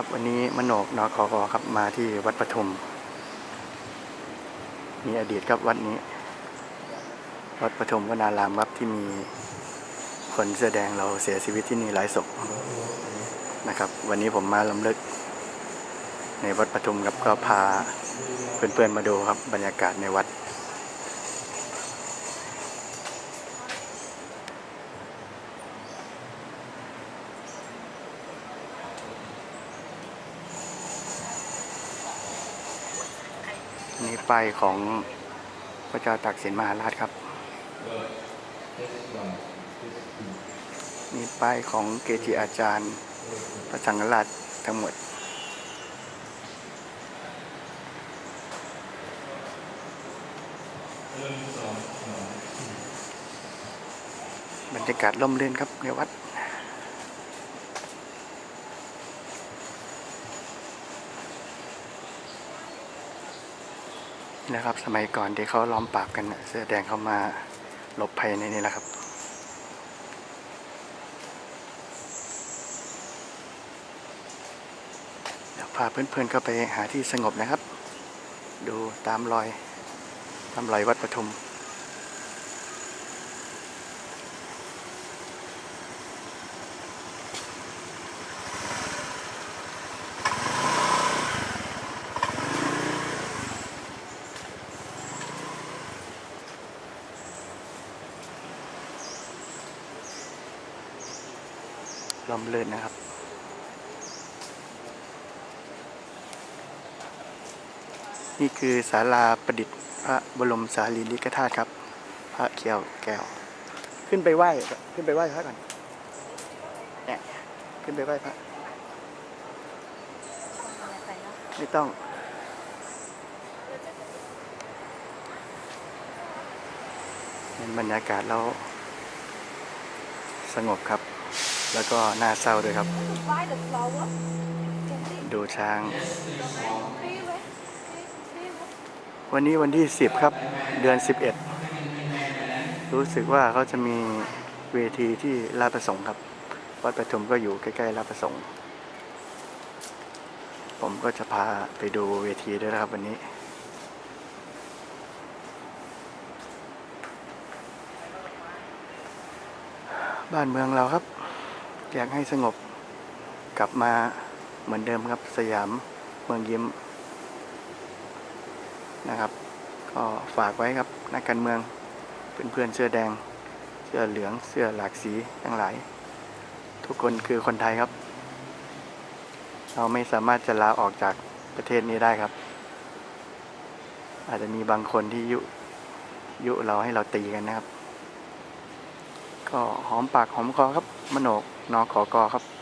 ครับวันนี้มโนกนอคกครับมาที่วัดปทุม มีอดีตครับวัดนี้ วัดปทุมวนารามครับที่มีคนเสื้อแดงเราเสียชีวิตที่นี่หลายศพนะครับ วันนี้ผมมาลำลึก ในวัดปทุมครับก็พาเพื่อนๆมาดูครับบรรยากาศในวัด นี่ป้ายของพระเจ้าตากสินมหาราชครับ นี่ป้ายของเกจิอาจารย์พระสังฆราชทั้งหมด บรรยากาศร่มรื่นครับในวัด นะครับ สมัยก่อนที่เขาล้อมปราบกันเสื้อแดงเขามาหลบภัยในนี้แหละครับเดี๋ยวพาเพื่อนๆเข้าไปหาที่สงบนะครับ ดูตามรอยตามรอยวัดปทุม ลมลื่นนะครับ นี่คือศาลาประดิษฐ์พระบรมสารีริกธาตุครับ พระเขียวแก้ว ขึ้นไปไหว้ขึ้นไปไหว้พระก่อนเนี่ยขึ้นไปไหว้พระไม่ต้องเห็นบรรยากาศแล้วสงบครับ แล้วก็น่าเศร้าด้วยครับ ดูช้าง วันนี้วันที่ 10 ครับ เดือน 11 รู้สึกว่าเขาจะมีเวทีที่ลาประสงค์ครับ วัดประทุมก็อยู่ใกล้ๆลาประสงค์ ผมก็จะพาไปดูเวทีด้วยนะครับวันนี้บ้านเมืองเราครับ อยากให้สงบกลับมาเหมือนเดิมครับสยามเมืองยิ้มนะครับ ก็ฝากไว้ครับนักการเมืองเพื่อนๆเสื้อแดง เสื้อเหลืองเสื้อหลากสีทั้งหลาย ทุกคนคือคนไทยครับ เราไม่สามารถจะลาออกจากประเทศนี้ได้ครับ อาจจะมีบางคนที่ยุยุเราให้เราตีกันนะครับ ก็หอมปากหอมคอครับมโนกนอขอกอครับ